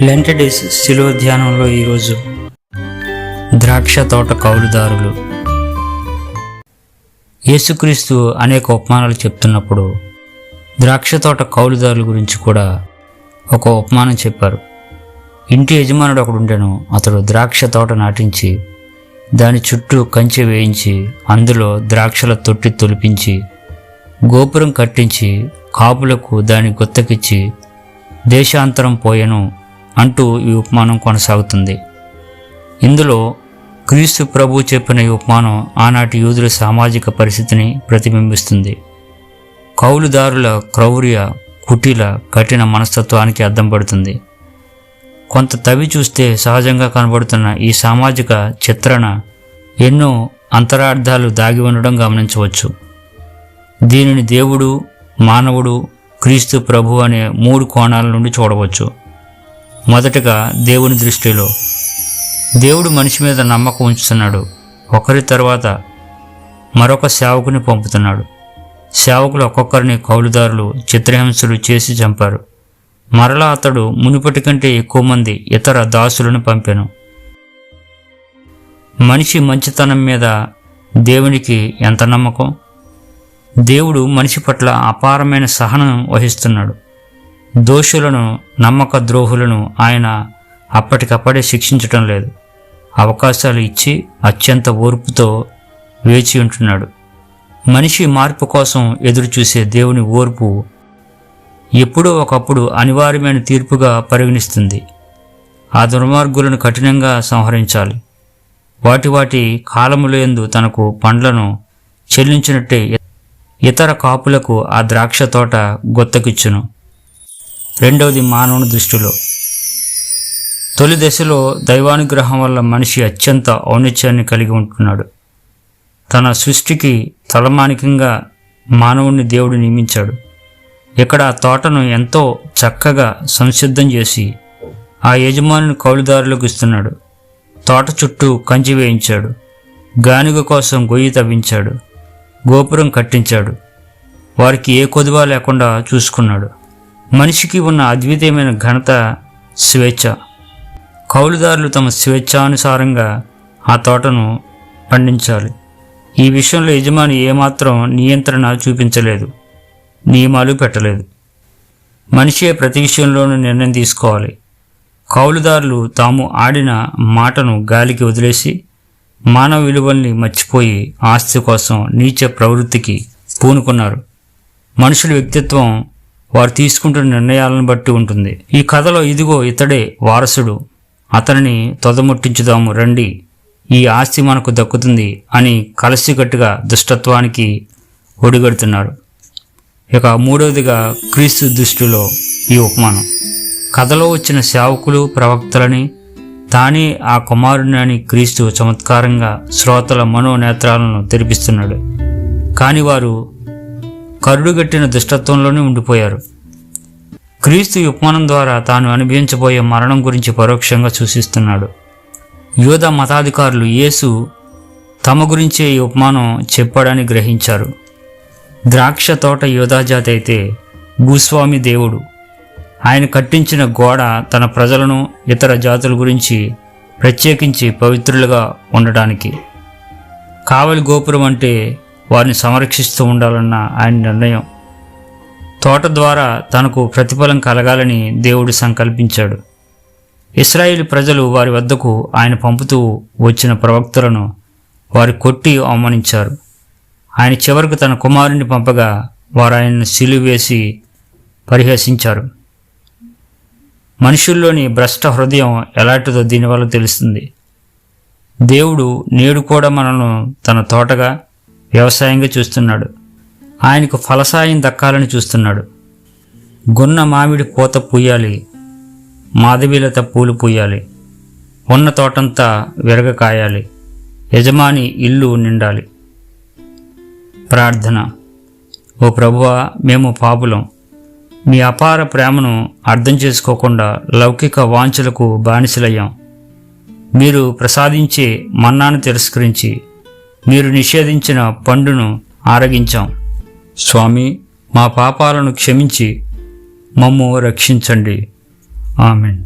లెంటడేస్ శిలువ ధ్యానంలో ఈరోజు ద్రాక్ష తోట కౌలుదారులు. యేసుక్రీస్తు అనేక ఉపమానాలు చెప్తున్నప్పుడు ద్రాక్ష తోట కౌలుదారుల గురించి కూడా ఒక ఉపమానం చెప్పారు. ఇంటి యజమానుడు ఒకడు ఉండెను అతడు ద్రాక్ష తోట నాటించి దాని చుట్టూ కంచె వేయించి అందులో ద్రాక్షల తొట్టి తొలిపించి గోపురం కట్టించి కాపులకు దాని గుత్తకిచ్చి దేశాంతరం పోయెను అంటూ ఈ ఉపమానం కొనసాగుతుంది. ఇందులో క్రీస్తు ప్రభు చెప్పిన ఈ ఉపమానం ఆనాటి యూదుల సామాజిక పరిస్థితిని ప్రతిబింబిస్తుంది. కౌలుదారుల క్రౌర్య కుటిల కఠిన మనస్తత్వానికి అద్దం పడుతుంది. కొంత తవి చూస్తే సహజంగా కనబడుతున్న ఈ సామాజిక చిత్రణ ఎన్నో అంతరార్థాలు దాగి ఉండడం గమనించవచ్చు. దీనిని దేవుడు మానవుడు క్రీస్తు ప్రభు అనే మూడు కోణాల నుండి చూడవచ్చు. మొదటగా దేవుని దృష్టిలో. దేవుడు మనిషి మీద నమ్మకం ఉంచుతున్నాడు. ఒకరి తర్వాత మరొక సేవకుని పంపుతున్నాడు. సేవకులు ఒక్కొక్కరిని కౌలుదారులు చిత్రహింసలు చేసి చంపారు. మరలా అతడు మునుపటి కంటే ఎక్కువ మంది ఇతర దాసులను పంపాను. మనిషి మంచితనం మీద దేవునికి ఎంత నమ్మకం? దేవుడు మనిషి పట్ల అపారమైన సహనం వహిస్తున్నాడు. దోషులను నమ్మక ద్రోహులను ఆయన అప్పటికప్పుడే శిక్షించటం లేదు. అవకాశాలు ఇచ్చి అత్యంత ఓర్పుతో వేచి ఉంటున్నాడు. మనిషి మార్పు కోసం ఎదురుచూసే దేవుని ఓర్పు ఎప్పుడో ఒకప్పుడు అనివార్యమైన తీర్పుగా పరిగణిస్తుంది. ఆ దుర్మార్గులను కఠినంగా సంహరించాలి. వాటి వాటి కాలములందు తనకు పండ్లను చెల్లించినట్టే ఇతర కాపులకు ఆ ద్రాక్ష తోట గొత్తకిచ్చును. రెండవది మానవుని దృష్టిలో. తొలి దశలో దైవానుగ్రహం వల్ల మనిషి అత్యంత ఔన్నత్యాన్ని కలిగి ఉంటున్నాడు. తన సృష్టికి తలమానికంగా మానవుణ్ణి దేవుడు నియమించాడు. ఇక్కడ ఆ తోటను ఎంతో చక్కగా సంసిద్ధం చేసి ఆ యజమానుని కౌలుదారులకు ఇస్తున్నాడు. తోట చుట్టూ కంచి వేయించాడు. గానుగ కోసం గొయ్యి తవ్వించాడు. గోపురం కట్టించాడు. వారికి ఏ కొదువ లేకుండా చూసుకున్నాడు. మనిషికి ఉన్న అద్వితీయమైన ఘనత స్వేచ్ఛ. కౌలుదారులు తమ స్వేచ్ఛానుసారంగా ఆ తోటను పండించాలి. ఈ విషయంలో యజమాని ఏమాత్రం నియంత్రణ చూపించలేదు. నియమాలు పెట్టలేదు. మనిషే ప్రతి విషయంలోనూ నిర్ణయం తీసుకోవాలి. కౌలుదారులు తాము ఆడిన మాటను గాలికి వదిలేసి మానవ విలువల్ని మర్చిపోయి ఆస్తి కోసం నీచ ప్రవృత్తికి పూనుకున్నారు. మనుషుల వ్యక్తిత్వం వారు తీసుకుంటున్న నిర్ణయాలను బట్టి ఉంటుంది. ఈ కథలో ఇదిగో ఇతడే వారసుడు. అతనిని తొదముట్టించుదాము రండి. ఈ ఆస్తి మనకు దక్కుతుంది అని కలిసికట్టుగా దుష్టత్వానికి ఒడిగడుతున్నారు ఇక మూడవదిగా క్రీస్తు దృష్టిలో ఈ ఉపమానం. కథలో వచ్చిన సేవకులు ప్రవక్తలని తానే ఆ కుమారుని అని క్రీస్తు చమత్కారంగా శ్రోతల మనోనేత్రాలను తెరిపిస్తున్నాడు. కానీ వారు కరుడుగట్టిన దుష్టత్వంలోనే ఉండిపోయారు. క్రీస్తు ఉపమానం ద్వారా తాను అనుభవించబోయే మరణం గురించి పరోక్షంగా సూచిస్తున్నాడు. యోధ మతాధికారులు యేసు తమ గురించే ఈ ఉపమానం చెప్పాడని గ్రహించారు. ద్రాక్ష తోట యోధాజాతి అయితే భూస్వామి దేవుడు. ఆయన కట్టించిన గోడ తన ప్రజలను ఇతర జాతుల గురించి ప్రత్యేకించి పవిత్రులుగా ఉండటానికి కావలి గోపురం అంటే వారిని సంరక్షిస్తూ ఉండాలన్న ఆయన నిర్ణయం. తోట ద్వారా తనకు ప్రతిఫలం కలగాలని దేవుడు సంకల్పించాడు. ఇస్రాయిల్ ప్రజలు వారి వద్దకు ఆయన పంపుతూ వచ్చిన ప్రవక్తలను వారి కొట్టి అవమానించారు. ఆయన చివరకు తన కుమారుని పంపగా వారు ఆయనను సిలువేసి పరిహసించారు. మనుషుల్లోని భ్రష్ట హృదయం ఎలాంటిదో దీనివల్ల తెలుస్తుంది. దేవుడు నేడు కూడా మనల్ని తన తోటగా వ్యవసాయంగా చూస్తున్నాడు. ఆయనకు ఫలసాయం దక్కాలని చూస్తున్నాడు. గున్న మామిడి పూత పూయాలి. మాధవీలత పూలు పూయాలి. ఉన్న తోటంతా విరగ కాయాలి. యజమాని ఇల్లు నిండాలి. ప్రార్థన. ఓ ప్రభువా మేము పాపులం. మీ అపార ప్రేమను అర్థం చేసుకోకుండా లౌకిక వాంఛలకు బానిసలయ్యాం. మీరు ప్రసాదించే మన్నాను తిరస్కరించి మీరు నిషేధించిన పండును ఆరగించాం. స్వామి మా పాపాలను క్షమించి మమ్ము రక్షించండి. ఆమెన్.